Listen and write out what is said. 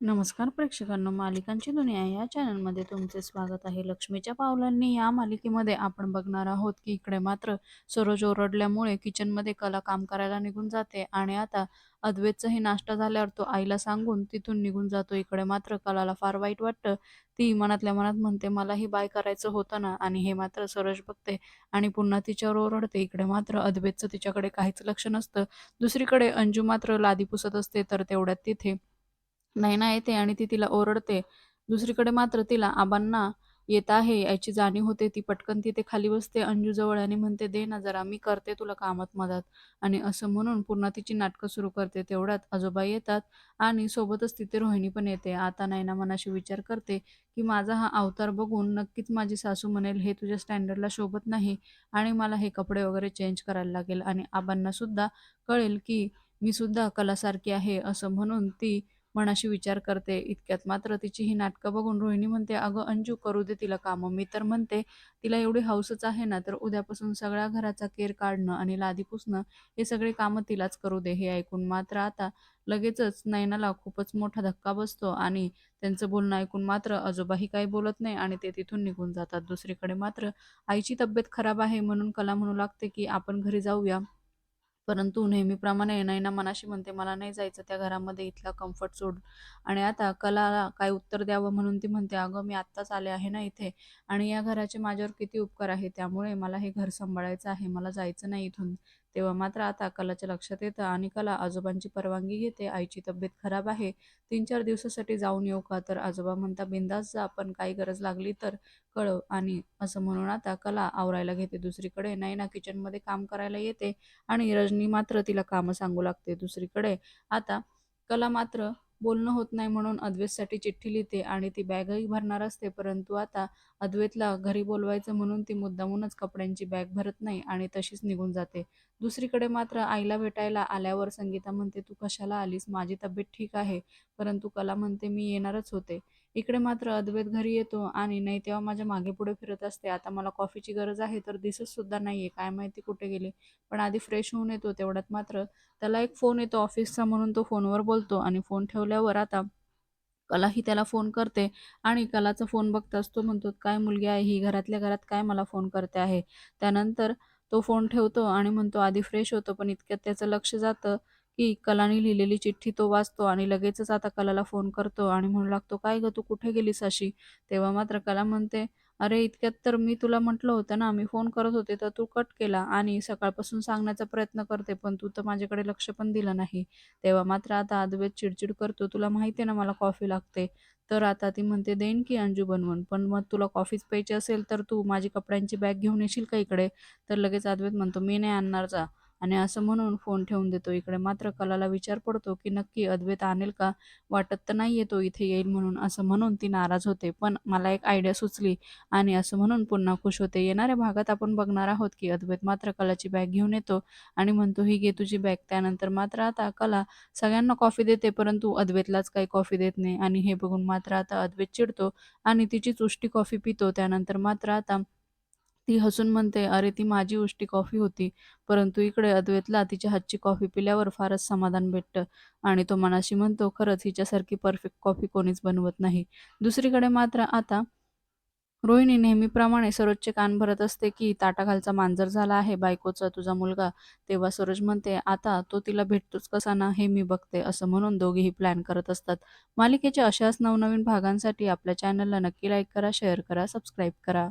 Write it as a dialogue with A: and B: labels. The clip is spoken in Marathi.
A: नमस्कार प्रेक्षकांनो मालिकांची दुनिया या चॅनलमध्ये तुमचे स्वागत आहे. लक्ष्मीच्या पावलांनी या मालिकेमध्ये आपण बघणार आहोत की इकडे मात्र सरोज ओरडल्यामुळे किचनमध्ये कला काम करायला निघून जाते आणि आता अद्वैतचाही नाश्ता झाल्यावर तो आईला सांगून तिथून निघून जातो. इकडे मात्र कलाला फार वाईट वाटतं. ती मनातल्या मनात म्हणते मलाही बाय करायचं होतं ना? आणि हे मात्र सरोज बघते आणि पुन्हा तिच्यावर ओरडते. इकडे मात्र अद्वैतचं तिच्याकडे काहीच लक्ष नसतं. दुसरीकडे अंजू मात्र लादी पुसत असते तर तेवढ्यात तिथे नैना येते आणि ती तिला ओरडते. दुसरीकडे मात्र तिला आबांना येत आहे याची जाणीव होते. ती पटकन तिथे खाली बसते अंजूजवळ आणि म्हणते, "दे ना जरा, मी करते तुला कामात मदत." आणि असं म्हणून पुन्हा तिची नाटकं सुरू करते. तेवढ्यात आजोबा येतात आणि सोबतच तिथे रोहिणी पण येते. आता नैना मनाशी विचार करते, की माझा हा अवतार बघून नक्कीच माझी सासू म्हणेल, "हे तुझ्या स्टँडर्डला शोभत नाही आणि मला हे कपडे वगैरे चेंज करायला लागेल." आणि आबांना सुद्धा कळेल, की मी सुद्धा कलासारखी आहे असं म्हणून ती मनाशी विचार करते. इतक्यात मात्र तिची ही नाटकं बघून रोहिणी म्हणते, "अगं अंजू, करू दे तिला कामं. मी तर म्हणते तिला एवढी हौसच आहे ना, तर उद्यापासून सगळ्या घराचा केर काढणं आणि लादी पुसणं हे सगळे कामं तिलाच करू दे." हे ऐकून मात्र आता लगेचच नयनाला खूपच मोठा धक्का बसतो आणि त्यांचं बोलणं ऐकून मात्र आजोबाही काही बोलत नाही आणि ते तिथून निघून जातात. दुसरीकडे मात्र आईची तब्येत खराब आहे म्हणून कला म्हणू लागते, की "आपण घरी जाऊया." परंतु नेहमीप्रमाणे नैना मनाशी म्हणते, "मला नाही जायचं त्या घरामध्ये, इथला कम्फर्ट सोड." आणि आता कलाला काय उत्तर द्यावं म्हणून ती म्हणते, "अगं, मी आत्ताच आले आहे ना इथे आणि या घराचे माझ्यावर किती उपकार आहे. त्यामुळे मला हे घर सांभाळायचं आहे. मला जायचं नाही इथून." तेव्हा मात्र आता कलाच्या लक्षात येतं आणि कला आजोबांची परवानगी घेते. आईची तब्येत खराब आहे, 3-4 दिवसासाठी जाऊन येऊ का? तर आजोबा म्हणता बिंदास जा, पण काही गरज लागली तर कळव." आणि असं म्हणून आता कला आवरायला घेते. दुसरीकडे नैना किचनमध्ये काम करायला येते आणि रजनी मात्र तिला कामं सांगू लागते. दुसरीकडे आता कला मात्र बोलणं होत नाही म्हणून अद्वैतसाठी चिठ्ठी लिहिते आणि ती बॅगही भरणार असते. परंतु आता अद्वैतला घरी बोलवायचं म्हणून ती मुद्दामूनच कपड्यांची बॅग भरत नाही आणि तशीच निघून जाते. दुसरीकडे मात्र आईला भेटायला आल्यावर संगीता म्हणते, "तू कशाला आलीस? माझी तब्येत ठीक आहे." परंतु कला म्हणते, "मी येणारच होते." इकडे मात्र अद्वैत घरी येतो आणि नाही तेव्हा माझ्या मागे-पुढे फिरत असते. आता मला कॉफीची गरज आहे तर दिसत सुद्धा नाहीये. काय माहिती कुठे गेली? पण आधी फ्रेश होऊन येतो. तेवढ्यात मात्र त्याला एक फोन येतो ऑफिसचा म्हणून तो फोनवर बोलतो आणि फोन ठेवल्यावर आता कलाही त्याला फोन करते आणि कलाचा फोन बघताच तो म्हणतो, "काय मुलगी आहे ही? घरातल्या घरात काय मला फोन करते आहे?" त्यानंतर तो फोन ठेवतो आणि म्हणतो, "आधी फ्रेश होतो." पण इतक्यात त्याचं लक्ष जातं, की कलानी लिहिलेली चिठ्ठी तो वाचतो आणि लगेचच आता कलाला फोन करतो आणि म्हणू लागतो, "काय गं, तू कुठे गेलीस अशी?" तेव्हा मात्र कला म्हणते, "अरे, इतक्यात तर मी तुला म्हटलं होतं ना, मी फोन करत होते तर तू कट केला आणि सकाळपासून सांगण्याचा प्रयत्न करते, पण तू तर माझ्याकडे लक्ष पण दिलं नाही." तेव्हा मात्र आता अद्वैत चिडचिड करतो, "तुला माहिती आहे ना मला कॉफी लागते." तर आता ती म्हणते, "देईन की अंजू बनवून, पण मग तुला कॉफीच प्यायची असेल तर तू माझी कपड्यांची बॅग घेऊन येशील का इकडे?" तर लगेच अद्वैत म्हणतो, "मी नाही आणणार जा." आणि असं म्हणून फोन ठेवून देतो. इकडे मात्र कलाला विचार पडतो, की नक्की अद्वैत आणेल का? वाटत तर नाहीये तो इथे येईल म्हणून. असं म्हणून ती नाराज होते. पण मला एक आयडिया सुचली आणि असं म्हणून पुन्हा खुश होते. येणाऱ्या भागात आपण बघणार आहोत, की अद्वैत मात्र कलाची बॅग घेऊन येतो आणि म्हणतो, "ही घे तुझी बॅग." त्यानंतर मात्र आता कला सगळ्यांना कॉफी देते, परंतु अद्वैतलाच काही कॉफी देत नाही आणि हे बघून मात्र आता अद्वैत चिडतो आणि तिची चुष्टी कॉफी पितो. त्यानंतर मात्र आता ती हसून म्हणते, "अरे, ती माझी उष्टी कॉफी होती." परंतु इकडे अद्वैतला तिच्या हातची कॉफी पिल्यावर फारच समाधान भेटतं आणि तो मनाशी म्हणतो, "खरंच हिच्यासारखी परफेक्ट कॉफी कोणीच बनवत नाही." दुसरीकडे मात्र आता रोहिणी नेहमीप्रमाणे सरोजचे कान भरत असते, की ताटाखालचा मांजर झाला आहे बायकोचा तुझा मुलगा. तेव्हा सरोज म्हणते, "आता तो तिला भेटतोच कसा ना, हे मी बघते." असं म्हणून दोघेही प्लॅन करत असतात. मालिकेच्या अशाच नवनवीन भागांसाठी आपल्या चॅनलला नक्की लाईक करा, शेअर करा, सबस्क्राईब करा.